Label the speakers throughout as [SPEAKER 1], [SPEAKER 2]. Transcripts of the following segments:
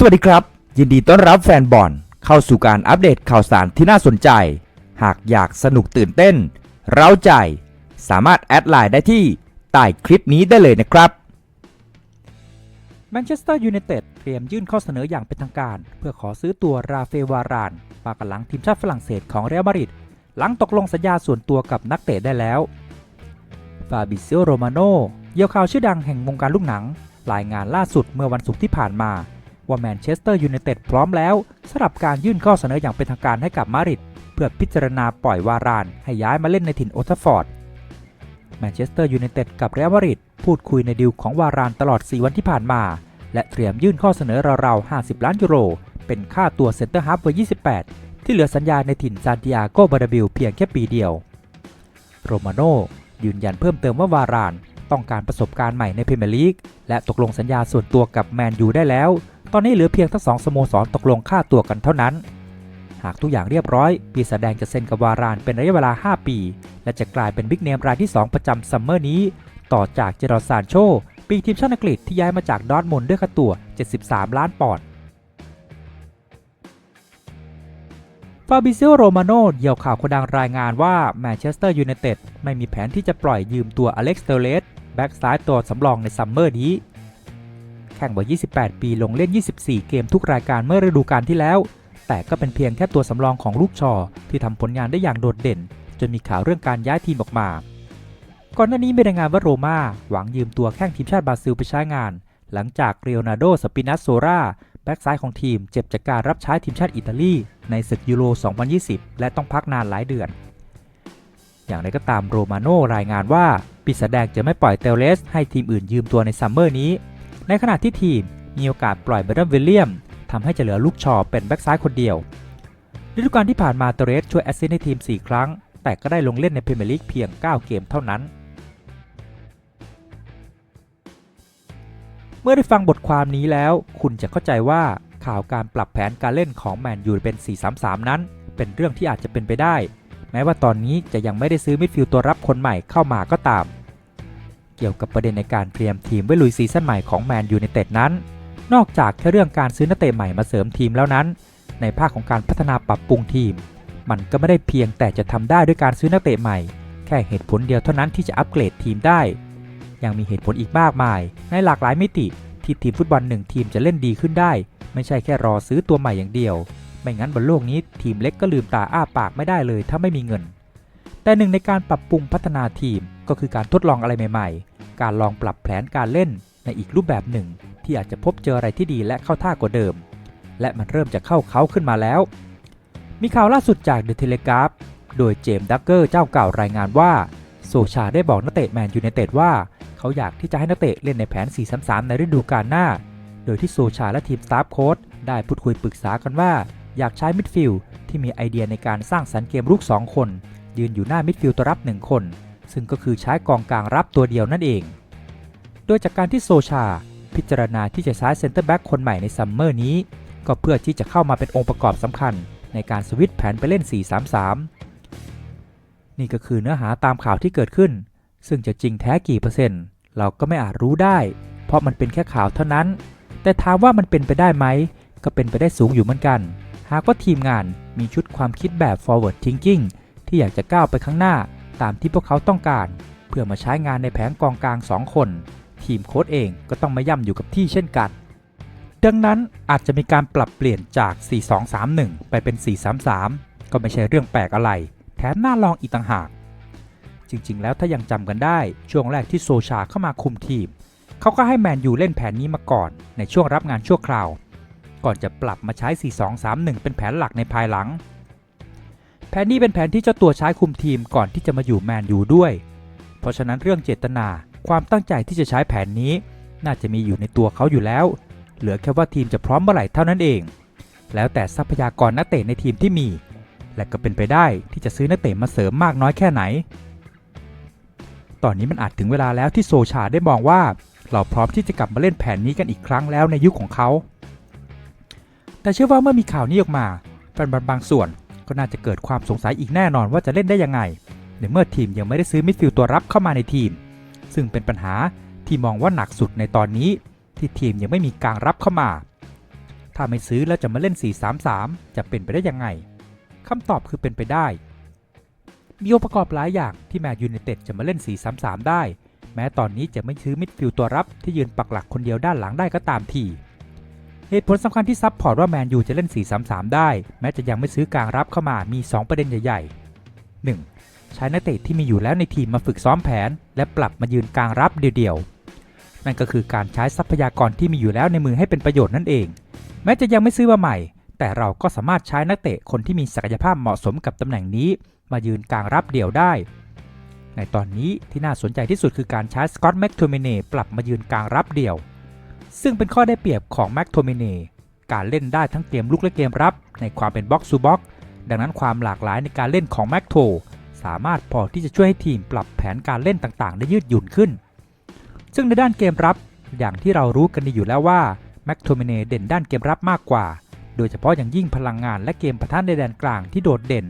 [SPEAKER 1] สวัสดีครับ ยินดีต้อนรับแฟนบอลเข้าสู่การอัปเดตข่าวสารที่น่าสนใจ หากอยากสนุกตื่นเต้น เร้าใจ สามารถแอดไลน์ได้ที่ใต้คลิปนี้ได้เลยนะครับ
[SPEAKER 2] แมนเชสเตอร์ยูไนเต็ดเตรียมยื่นข้อเสนออย่างเป็นทางการ เพื่อขอซื้อตัวราเฟลวารานปากหลังทีมชาติฝรั่งเศสของเรอัลมาดริดหลังตกลงสัญญาส่วนตัวกับนักเตะได้แล้วฟาบิเซโอโรมาโนเยี่ยวข่าวชื่อดังแห่งวงการลูกหนัง รายงานล่าสุดเมื่อวันศุกร์ที่ผ่านมา ว่าแมนเชสเตอร์ยูไนเต็ดพร้อมแล้วสำหรับการยื่นข้อเสนออย่างเป็นทางการให้กับมาริดเพื่อพิจารณาปล่อยวาราน ให้ย้ายมาเล่นในถิ่นโอทัฟฟอร์ดแมนเชสเตอร์ยูไนเต็ดกับเรอัลมาริดพูดคุยในดีลของวารานตลอด 4 วันที่ผ่านมา และเตรียมยื่นข้อเสนอราวๆ 50 ล้านยูโร เป็นค่าตัวเซนเตอร์ฮาร์ฟวัย 28 ที่เหลือสัญญาในถิ่นซานติอาโกบาราบิลเพียงแค่ปีเดียว โรมาโนยืนยันเพิ่มเติมว่าวาราน ต้องการประสบการณ์ใหม่ในพรีเมียร์ลีกและตกลงสัญญาส่วนตัวกับแมนยูได้แล้ว ตอนนี้เหลือเพียงทั้งสองสโมสรตกลงค่าตัวกันเท่านั้น หากทุกอย่างเรียบร้อย ปีศาจแดงจะเซ็นกับวารานเป็นระยะเวลา 5 ปี และจะกลายเป็นบิ๊กเนมรายที่ 2 ประจำซัมเมอร์นี้ ต่อจากเจอร์ซานโช ปีทีมชาติอังกฤษที่ย้ายมาจากดอร์ทมุนด์ด้วยค่าตัว 73 ล้านปอนด์ฟาบิเซโอโรมาโนเดี่ยวข่าวคนดังรายงานว่าแมนเชสเตอร์ยูไนเต็ดไม่มีแผนที่จะปล่อยยืมตัวอเล็กซ์เตเลสแบ็กซ้ายตัวสำรองในซัมเมอร์นี้ แข่งวัย 28 ปีลงเล่น 24 เกมทุกรายการเมื่อฤดูกาลที่แล้ว แต่ก็เป็นเพียงแค่ตัวสำรองของลูกชอ ที่ทำผลงานได้อย่างโดดเด่น จนมีข่าวเรื่องการย้ายทีมออกมา ก่อนหน้านี้มีรายงานว่าโรม่าหวังยืมตัวแข้งทีมชาติบราซิลไปใช้งาน หลังจากเรียนาโดสปินัสโซราแบ็กซ้ายของทีมเจ็บจากการรับใช้ทีมชาติอิตาลีในศึกยูโร 2020 และต้องพักนานหลายเดือน อย่างไรก็ตามโรมาโนรายงานว่าปีศาจแดงจะไม่ปล่อยเตเลสให้ทีมอื่นยืมตัวในซัมเมอร์นี้ ในขณะที่ทีมมีโอกาสปล่อยเบรนวิลเลียมทำให้จะเหลือลูกชอเป็นแบ็กซ้ายคนเดียวฤดูกาลที่ผ่านมาเตเรสช่วยแอสซิสต์ให้ทีม 4 ครั้ง แต่ก็ได้ลงเล่นในพรีเมียร์ลีกเพียง 9 เกมเท่านั้น เมื่อได้ฟังบทความนี้แล้ว คุณจะเข้าใจว่าข่าวการปรับแผนการเล่นของแมนยูเป็น 4-3-3 นั้น เป็นเรื่องที่อาจจะเป็นไปได้ แม้ว่าตอนนี้จะยังไม่ได้ซื้อมิดฟิลด์ตัวรับคนใหม่เข้ามาก็ตาม เกี่ยวกับประเด็นในการเตรียมทีมไว้ลุยซีซั่นใหม่ของแมนยูในเต็ดนั้น นอกจากแค่เรื่องการซื้อนักเตะใหม่มาเสริมทีมแล้วนั้น ในภาคของการพัฒนาปรับปรุงทีม มันก็ไม่ได้เพียงแต่จะทำได้ด้วยการซื้อนักเตะใหม่ แค่เหตุผลเดียวเท่านั้นที่จะอัปเกรดทีมได้ ยังมีเหตุผลอีกมากมาย ในหลากหลายมิติที่ทีมฟุตบอลหนึ่งทีมจะเล่นดีขึ้นได้ ไม่ใช่แค่รอซื้อตัวใหม่อย่างเดียว ไม่งั้นบนโลกนี้ทีมเล็กก็ลืมตาอ้าปากไม่ได้เลยถ้าไม่มีเงินแต่หนึ่งในการปรับปรุงพัฒนาทีมก็คือการทดลองอะไรใหม่ๆ การลองปรับแผนการเล่นในอีกรูปแบบหนึ่ง ที่อาจจะพบเจออะไรที่ดีและเข้าท่ากว่าเดิม และมันเริ่มจะเข้าเขาขึ้นมาแล้ว มีข่าวล่าสุดจากเดอะเทเลกราฟโดยเจมส์ดักเกอร์เจ้าเก่ารายงานว่าโซชาได้บอกนักเตะแมนยูไนเต็ดว่า เขาอยากที่จะให้นักเตะเล่นในแผน 4-3-3 ในฤดูกาลหน้า โดยที่โซชาและทีมสตาฟโค้ชได้พูดคุยปรึกษากันว่า อยากใช้มิดฟิลด์ที่มีไอเดียในการสร้างสรรค์เกมรุก 2 คน ยืนอยู่หน้ามิดฟิลด์ตัวรับ 1 คน ซึ่งก็คือใช้กองกลางรับตัวเดียวนั่นเอง โดยจากการที่โซชา พิจารณาที่จะใช้เซนเตอร์แบ็กคนใหม่ในซัมเมอร์นี้ ก็เพื่อที่จะเข้ามาเป็นองค์ประกอบสำคัญ ในการสวิตช์แผนไปเล่น 4-3-3 นี่ก็คือเนื้อหาตามข่าวที่เกิดขึ้น ซึ่งจะจริงแท้กี่เปอร์เซ็นต์ เราก็ไม่อาจรู้ได้ เพราะมันเป็นแค่ข่าวเท่านั้น แต่ถามว่ามันเป็นไปได้ไหม ก็เป็นไปได้สูงอยู่เหมือนกัน หากว่าทีมงานมีชุดความคิดแบบ forward thinking ที่อยากจะก้าวไปข้างหน้า ตามที่พวกเขาต้องการ เพื่อมาใช้งานในแผงกองกลาง 2 คน ทีมโค้ชเองก็ต้องมาย่ำอยู่กับที่เช่นกัน ดังนั้นอาจจะมีการปรับเปลี่ยนจาก 4-2-3-1 ไปเป็น 4-3-3 ก็ไม่ใช่เรื่องแปลกอะไร แถมน่าลองอีกต่างหาก จริงๆ แล้วถ้ายังจำกันได้ช่วงแรกที่โซชาเข้ามาคุมทีม เขาก็ให้แมนยูเล่นแผนนี้มาก่อน ในช่วงรับงานชั่วคราว ก่อนจะปรับมาใช้ 4-2-3-1 เป็นแผนหลักในภายหลัง แผนนี้เป็นแผนที่เจ้าตัวใช้คุมทีมก่อนที่จะมาอยู่แมนยูด้วย เพราะฉะนั้นเรื่องเจตนาความตั้งใจที่จะใช้แผนนี้ น่าจะมีอยู่ในตัวเขาอยู่แล้ว เหลือแค่ว่าทีมจะพร้อมเมื่อไหร่เท่านั้นเอง แล้วแต่ทรัพยากรนักเตะในทีมที่มี และก็เป็นไปได้ที่จะซื้อนักเตะมาเสริมมากน้อยแค่ไหน ตอนนี้มันอาจถึงเวลาแล้วที่โซชาได้มองว่า เราพร้อมที่จะกลับมาเล่นแผนนี้กันอีกครั้งแล้วในยุคของเขา แต่เชื่อว่าเมื่อมีข่าวนี้ออกมาแฟนบอลบางส่วน ก็น่าจะเกิดความสงสัยอีกแน่นอนว่าจะเล่นได้ยังไง ในเมื่อทีมยังไม่ได้ซื้อมิดฟิลด์ตัวรับเข้ามาในทีม ซึ่งเป็นปัญหาที่มองว่าหนักสุดในตอนนี้ ที่ทีมยังไม่มีกลางรับเข้ามา ถ้าไม่ซื้อแล้วจะมาเล่น 4-3-3 จะเป็นไปได้ยังไงคำตอบคือเป็นไปได้ มีองค์ประกอบหลายอย่างที่แมนยูไนเต็ดจะมาเล่น 4-3-3 ได้ แม้ตอนนี้จะไม่ซื้อมิดฟิลด์ตัวรับที่ยืนปักหลักคนเดียวด้านหลังได้ก็ตามที เหตุผลสำคัญที่ซับพอร์ตว่าแมนยูจะเล่น 4-3-3 ได้ แม้จะยังไม่ซื้อกลางรับเข้ามามี 2 ประเด็นใหญ่ๆ 1. ใช้นักเตะที่มีอยู่แล้วในทีมมาฝึกซ้อมแผน และปรับมายืนกลางรับเดี่ยวๆ นั่นก็คือการใช้ทรัพยากรที่มีอยู่แล้วในมือให้เป็นประโยชน์นั่นเอง แม้จะยังไม่ซื้อมาใหม่ แต่เราก็สามารถใช้นักเตะคนที่มีศักยภาพเหมาะสมกับตำแหน่งนี้ มายืนกลางรับเดี่ยวได้ ในตอนนี้ที่น่าสนใจที่สุดคือการใช้สกอตต์แม็กโทเมเน่ปรับมายืนกลางรับเดี่ยว ซึ่งเป็นข้อได้เปรียบของแม็กโทมิน่การเล่นได้ทั้งเกมลุกและเกมรับ ในความเป็นบ็อกซ์ o บ็อกดังนั้นความหลากหลายในการเล่นของแม็กโทสามารถพอที่จะช่วยให้ทีมปรับแผนการเล่นต่างๆ ได้ยืดหยุ่นขึ้น ซึ่งในด้านเกมรับ อย่างที่เรารู้กันดีอยู่แล้วว่าแม็กโทมิน่เด่นด้านเกมรับมากกว่า โดยเฉพาะอย่างยิ่งพลังงานและเกมประทานในแดนกลางที่โดดเด่น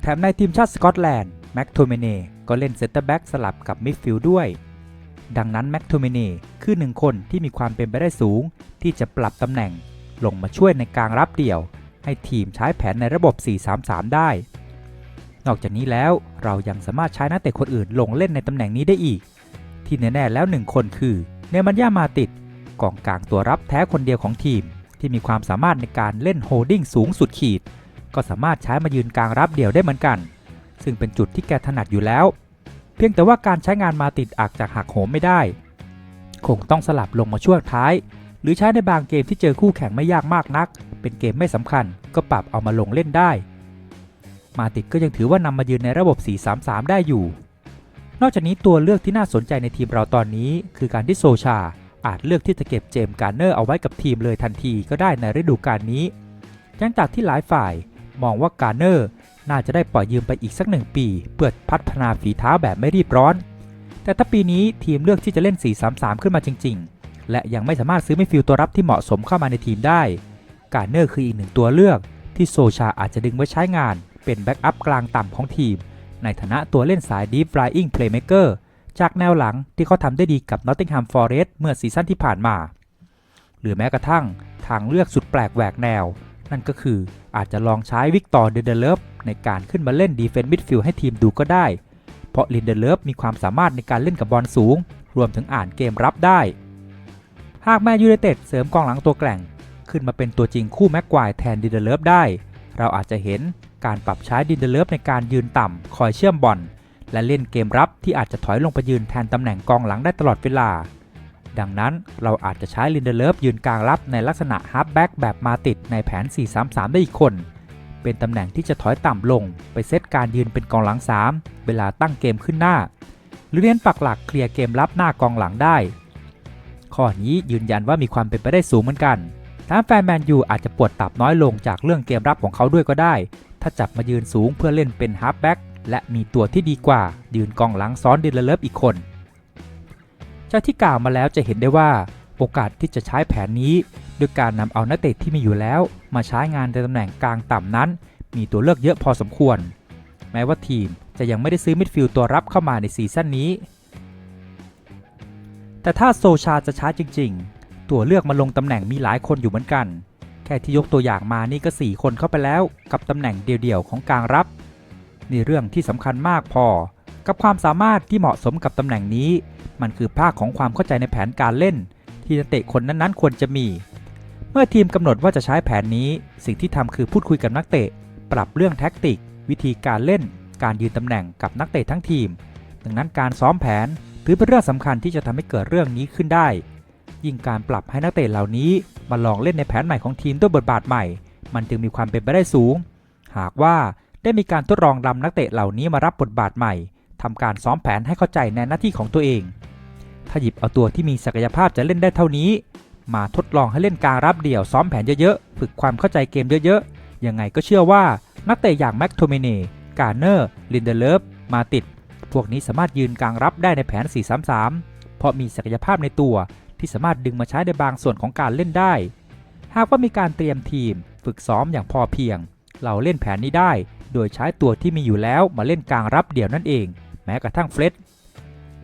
[SPEAKER 2] แถมในทีมชาติสกอตแลนด์แม็กโทมิน่ก็เล่นเซนเตอร์แบ็กสลับกับมิดฟิลด์ด้วย ดังนั้นแม็กโทมิเน่คือหนึ่งคนที่มีความเป็นไปได้สูง ที่จะปรับตำแหน่ง ลงมาช่วยในกลางรับเดี่ยว ให้ทีมใช้แผนในระบบ 4-3-3 ได้ นอกจากนี้แล้วเรายังสามารถใช้นักเตะคนอื่นลงเล่นในตำแหน่งนี้ได้อีก ที่แน่ๆแล้วหนึ่งคนคือเนมันย่ามาติดกองกลางตัวรับแท้คนเดียวของทีม ที่มีความสามารถในการเล่นโฮดดิ้งสูงสุดขีด ก็สามารถใช้มายืนกลางรับเดี่ยวได้เหมือนกัน ซึ่งเป็นจุดที่แกถนัดอยู่แล้ว พียงแต่ว่าการใช้งานมาติดอาจจะหักโหมไม่ได้ คงต้องสลับลงมาช่วงท้าย หรือใช้ในบางเกมที่เจอคู่แข่งไม่ยากมากนัก เป็นเกมไม่สำคัญก็ปรับเอามาลงเล่นได้ มาติดก็ยังถือว่านำมายืนในระบบ 4-3-3 ได้อยู่ นอกจากนี้ตัวเลือกที่น่าสนใจในทีมเราตอนนี้ คือการที่โซชา อาจเลือกที่จะเก็บเจมส์การ์เนอร์เอาไว้กับทีมเลยทันทีก็ได้ในฤดูกาลนี้หลังจากที่หลายฝ่าย มองว่าการ์เนอร์ น่าจะได้ปล่อยยืมไปอีกสักหนึ่งปีเพื่อพัฒนาฝีเท้าแบบไม่รีบร้อน แต่ถ้าปีนี้ทีมเลือกที่จะเล่น 4-3-3 ขึ้นมาจริง ๆ และยังไม่สามารถซื้อมิดฟิลด์ตัวรับที่เหมาะสมเข้ามาในทีมได้ การเนอร์คืออีกหนึ่งตัวเลือก ที่โซชาอาจจะดึงไว้ใช้งาน เป็นแบ็กอัพกลางต่ำของทีม ในฐานะตัวเล่นสาย Deep Flying Playmaker จากแนวหลังที่เขาทำได้ดีกับ Nottingham Forest เมื่อซีซั่นที่ผ่านมา หรือแม้กระทั่งทางเลือกสุดแปลกแหวกแนว นั่นก็คืออาจจะลองใช้วิกตอร์เดเดเลฟ ในการขึ้นมาเล่นดีเฟนส์มิดฟิลด์ให้ทีมดูก็ได้ เพราะลินเดเลฟมีความสามารถในการเล่นกับบอลสูง รวมถึงอ่านเกมรับได้ หากแมนยูไนเต็ดเสริมกองหลังตัวแกร่ง ขึ้นมาเป็นตัวจริงคู่แม็กควายแทนดินเดเลฟได้ เราอาจจะเห็นการปรับใช้ดินเดเลฟในการยืนต่ำคอยเชื่อมบอลและเล่นเกมรับที่อาจจะถอยลงไปยืนแทนตำแหน่งกองหลังได้ตลอดเวลา ดังนั้นเราอาจจะใช้ลินเดเลฟยืนกลางรับในลักษณะฮาร์ฟแบ็กแบบมาติดในแผน 4-3-3 ได้อีกคน เป็นตำแหน่งที่จะถอยต่ำลง ไปเซตการยืนเป็นกองหลัง 3 เวลาตั้งเกมขึ้นหน้า หรือเน้นปักหลักเคลียร์เกมรับหน้ากองหลังได้ ข้อนี้ยืนยันว่ามีความเป็นไปได้สูงเหมือนกันทางแฟนแมนยูอาจจะปวดตับน้อยลงจากเรื่องเกมรับของเขาด้วยก็ได้ ถ้าจับมายืนสูงเพื่อเล่นเป็นฮาร์ฟแบ็กและมีตัวที่ดีกว่า ยืนกองหลังซ้อนเดิลเลฟอีกคนจากที่กล่าวมาแล้วจะเห็นได้ว่าโอกาสที่จะใช้แผนนี้ ด้วยการนำเอานักเตะที่มีอยู่แล้ว มาใช้งานในตำแหน่งกลางต่ำนั้น มีตัวเลือกเยอะพอสมควร แม้ว่าทีมจะยังไม่ได้ซื้อมิดฟิลด์ตัวรับเข้ามาในซีซั่นนี้ แต่ถ้าโซชาจะช้าจริง ๆ ตัวเลือกมาลงตำแหน่งมีหลายคนอยู่เหมือนกัน แค่ที่ยกตัวอย่างมานี่ก็ 4 คนเข้าไปแล้ว กับตำแหน่งเดี่ยวๆของกลางรับนี่เรื่องที่สำคัญมากพอ กับความสามารถที่เหมาะสมกับตำแหน่งนี้ มันคือภาคของความเข้าใจในแผนการเล่น ที่นักเตะคนนั้นๆ ควรจะมี เมื่อทีมกำหนดว่าจะใช้แผนนี้ สิ่งที่ทำคือพูดคุยกับนักเตะ ปรับเรื่องแท็กติก วิธีการเล่น การยืนตำแหน่งกับนักเตะทั้งทีม ดังนั้นการซ้อมแผนถือเป็นเรื่องสำคัญที่จะทำให้เกิดเรื่องนี้ขึ้นได้ ยิ่งการปรับให้นักเตะเหล่านี้มาลองเล่นในแผนใหม่ของทีมด้วยบทบาทใหม่ มันจึงมีความเป็นไปได้สูง หากว่าได้มีการทดลองนำนักเตะเหล่านี้มารับบทบาทใหม่ทำการซ้อมแผนให้เข้าใจในหน้าที่ของตัวเอง ถ้าหยิบเอาตัวที่มีศักยภาพจะเล่นได้เท่านี้ มาทดลองให้เล่นกลางรับเดี่ยวซ้อมแผนเยอะๆ ฝึกความเข้าใจเกมเยอะๆ ยังไงก็เชื่อว่านักเตะอย่างแม็กโทเมเน่การเนอร์ ลินเดเลฟ มาติด พวกนี้สามารถยืนกลางรับได้ในแผน 4-3-3 เพราะมีศักยภาพในตัวที่สามารถดึงมาใช้ในบางส่วนของการเล่นได้ หากว่ามีการเตรียมทีม ฝึกซ้อมอย่างพอเพียง เราเล่นแผนนี้ได้ โดยใช้ตัวที่มีอยู่แล้วมาเล่นกลางรับเดี่ยวนั่นเอง แม้กระทั่งเฟรด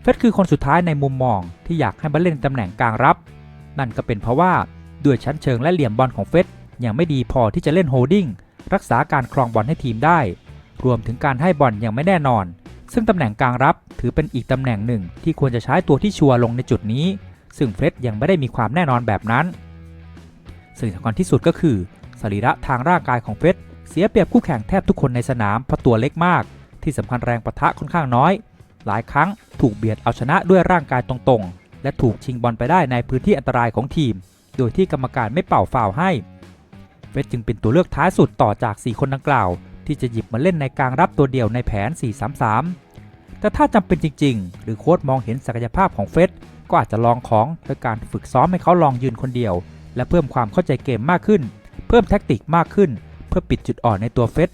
[SPEAKER 2] เฟรดคือคนสุดท้ายในมุมมองที่อยากให้มาเล่นตำแหน่งกลางรับ นั่นก็เป็นเพราะว่าด้วยชั้นเชิงและเหลี่ยมบอลของเฟสยังไม่ดีพอที่จะเล่นโฮลดิ้งรักษาการครองบอลให้ทีมได้ รวมถึงการให้บอลยังไม่แน่นอน ซึ่งตำแหน่งกลางรับถือเป็นอีกตำแหน่งหนึ่งที่ควรจะใช้ตัวที่ชัวร์ลงในจุดนี้ ซึ่งเฟร็ดยังไม่ได้มีความแน่นอนแบบนั้น สิ่งสำคัญที่สุดก็คือสรีระทางร่างกายของเฟร็ดเสียเปรียบคู่แข่งแทบทุกคนในสนามเพราะตัวเล็กมาก ที่สำคัญแรงประทะค่อนข้างน้อย หลายครั้งถูกเบียดเอาชนะด้วยร่างกายตรงๆ และถูกชิงบอลไปได้ในพื้นที่อันตรายของทีม โดยที่กรรมการไม่เป่าฟาวให้เฟสจึงเป็นตัวเลือกท้ายสุดต่อจาก 4 คนดังกล่าว ที่จะหยิบมาเล่นในกลางรับตัวเดียวในแผน 4-3-3 แต่ถ้าจำเป็นจริง ๆ หรือโค้ชมองเห็นศักยภาพของเฟสก็อาจจะลองของโดยการฝึกซ้อมให้เขาลองยืนคนเดียว และเพิ่มความเข้าใจเกมมากขึ้น เพิ่มแท็กติกมากขึ้น เพื่อปิดจุดอ่อนในตัวเฟส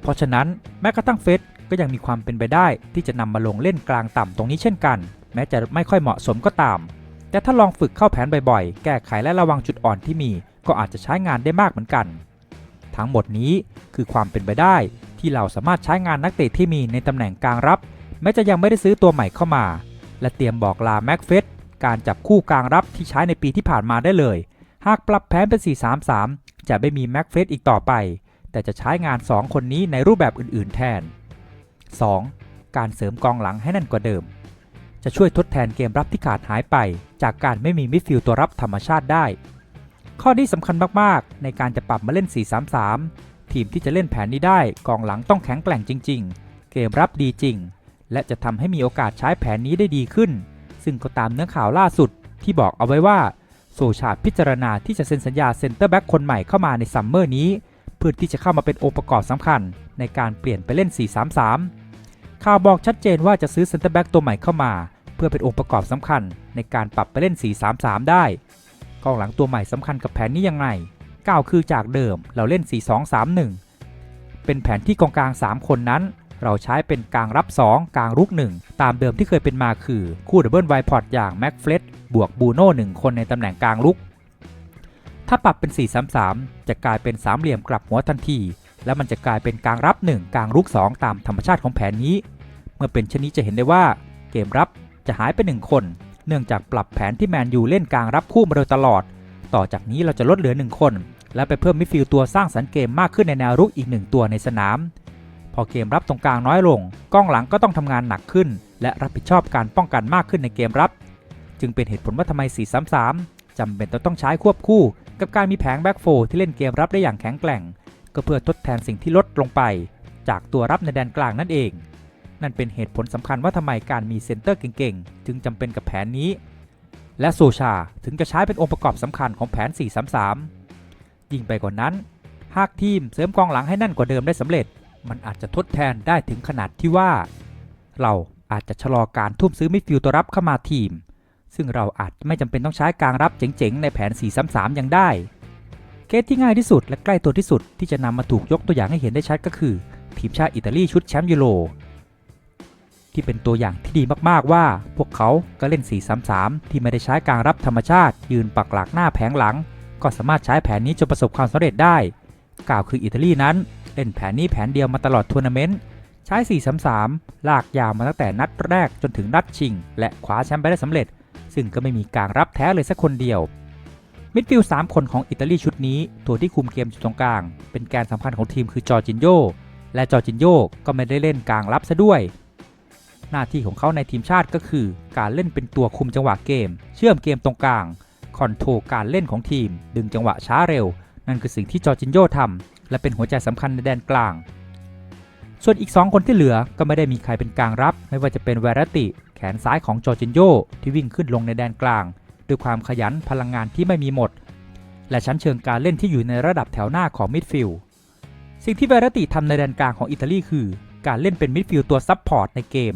[SPEAKER 2] เพราะฉะนั้นแม้กระทั่งเฟสก็ยังมีความเป็นไปได้ที่จะนำมาลงเล่นกลางต่ำตรงนี้เช่นกัน แม้จะไม่ค่อยเหมาะสมก็ตาม แต่ถ้าลองฝึกเข้าแผนบ่อยๆ แก้ไขและระวังจุดอ่อนที่มี ก็อาจจะใช้งานได้มากเหมือนกัน ทั้งหมดนี้คือความเป็นไปได้ที่เราสามารถใช้งานนักเตะที่มีในตำแหน่งกลางรับ แม้จะยังไม่ได้ซื้อตัวใหม่เข้ามา และเตรียมบอกลาแม็กเฟสการจับคู่กลางรับที่ใช้ในปีที่ผ่านมาได้เลย หากปรับแผนเป็น 4-3-3 จะไม่มีแม็กเฟสอีกต่อไป แต่จะใช้งาน 2 คนนี้ในรูปแบบอื่น ๆ แทน 2. การเสริมกองหลังให้แน่นกว่าเดิม จะช่วยทดแทนเกมรับที่ขาดหายไป จากการไม่มีมิดฟิลด์ตัวรับธรรมชาติได้ ข้อนี้สำคัญมากๆ ในการจะปรับมาเล่น 4-3-3 ทีมที่จะเล่นแผนนี้ได้กองหลังต้องแข็งแกร่งจริง ๆ เกมรับดีจริง และจะทำให้มีโอกาสใช้แผนนี้ได้ดีขึ้น ซึ่งก็ตามเนื้อข่าวล่าสุดที่บอกเอาไว้ว่า โซชาพิจารณาที่จะเซ็นสัญญาเซ็นเตอร์แบ็กคนใหม่เข้ามาในซัมเมอร์นี้ เพื่อที่จะเข้ามาเป็นองค์ประกอบสำคัญ ในการเปลี่ยนไปเล่น 4-3-3ข่าวบอกชัดเจนว่าจะซื้อเซ็นเตอร์แบ็กตัวใหม่เข้ามา พื่อเป็นองค์ประกอบสำคัญในการปรับไปเล่น 4-3-3 ได้ กองหลังตัวใหม่สำคัญกับแผนนี้ยังไงก้าวคือจากเดิมเราเล่น 4-2-3-1 เป็นแผนที่กองกลาง 3 คนนั้น เราใช้เป็นกลางรับ 2 กลางรุก 1 ตามเดิมที่เคยเป็นมาคือคู่ดับเบิลไวพอร์ตอย่างแม็กเฟลตบวกบูโน่1คนในตำแหน่งกลางรุก ถ้าปรับเป็น 4-3-3 จะกลายเป็นสามเหลี่ยมกลับหัวทันที แล้วมันจะกลายเป็นกลางรับ 1 กลางรุก 2 ตามธรรมชาติของแผนนี้ เมื่อเป็นเช่นนี้จะเห็นได้ว่าเกมรับ จะหายไป 1 คน เนื่องจากปรับแผนที่แมนยูเล่นกลางรับคู่มาโดยตลอด ต่อจากนี้เราจะลดเหลือ 1 คน และไปเพิ่มมิดฟิลด์ตัวสร้างสรรค์เกมมากขึ้นในแนวรุกอีก 1 ตัวในสนาม พอเกมรับตรงกลางน้อยลงก้องหลังก็ต้องทำงานหนักขึ้น และรับผิดชอบการป้องกันมากขึ้นในเกมรับ จึงเป็นเหตุผลว่าทำไม 4-3-3จำเป็นต้องใช้ควบคู่ กับการมีแผงแบ็กโฟที่เล่นเกมรับได้อย่างแข็งแกร่ง ก็เพื่อทดแทนสิ่งที่ลดลงไป จากตัวรับในแดนกลางนั่นเอง นั่นเป็นเหตุผลสำคัญว่าทำไมการมีเซ็นเตอร์เก่งๆ จึงจำเป็นกับแผนนี้ และโซชาถึงจะใช้เป็นองค์ประกอบสำคัญของแผน 4-3-3 ยิ่งไปกว่านั้น หากทีมเสริมกองหลังให้แน่นกว่าเดิมได้สำเร็จ มันอาจจะทดแทนได้ถึงขนาดที่ว่า เราอาจจะชะลอการทุ่มซื้อมิดฟิลด์ตัวรับเข้ามาทีม ซึ่งเราอาจไม่จำเป็นต้องใช้กลางรับเจ๋งๆ ในแผน 4-3-3 ยังได้เคสที่ง่ายที่สุดและใกล้ตัวที่สุดที่จะนำมาถูกยกตัวอย่างให้เห็นได้ชัดก็คือ ทีมชาติอิตาลีชุดแชมป์ยูโร ที่เป็นตัวอย่างที่ดีมากๆว่า พวกเขาก็เล่น 4-3-3 ที่ไม่ได้ใช้กลางรับธรรมชาติ ยืนปักหลักหน้าแผงหลัง ก็สามารถใช้แผนนี้จนประสบความสำเร็จได้ กล่าวคืออิตาลีนั้น เล่นแผนนี้แผนเดียวมาตลอดทัวร์นาเมนต์ใช้ 4-3-3 ลากยาวมาตั้งแต่นัดแรกจนถึงนัดชิง และคว้าแชมป์ไปได้สำเร็จ ซึ่งก็ไม่มีกลางรับแท้เลยสักคนเดียวมิดฟิลด์3คนของอิตาลีชุดนี้ ตัวที่คุมเกมอยู่ตรงกลาง เป็นแกนสำคัญของทีมคือจอร์จินโยและจอร์จินโยก็ไม่ได้เล่นกลางรับซะด้วย หน้าที่ของเขาในทีมชาติก็คือ การเล่นเป็นตัวคุมจังหวะเกม เชื่อมเกมตรงกลางคอนโทรลการเล่นของทีม ดึงจังหวะช้าเร็ว นั่นคือสิ่งที่จอร์จินโยทำและเป็นหัวใจสำคัญในแดนกลาง ส่วนอีก 2 คนที่เหลือก็ไม่ได้มีใครเป็นกลางรับ ไม่ว่าจะเป็นเวรติ แขนซ้ายของจอร์จินโยที่วิ่งขึ้นลงในแดนกลาง ด้วยความขยันพลังงานที่ไม่มีหมด และชั้นเชิงการเล่นที่อยู่ในระดับแถวหน้าของมิดฟิลด์สิ่งที่เวรติทำในแดนกลางของอิตาลีคือ การเล่นเป็นมิดฟิลด์ตัวซับพอร์ตในเกม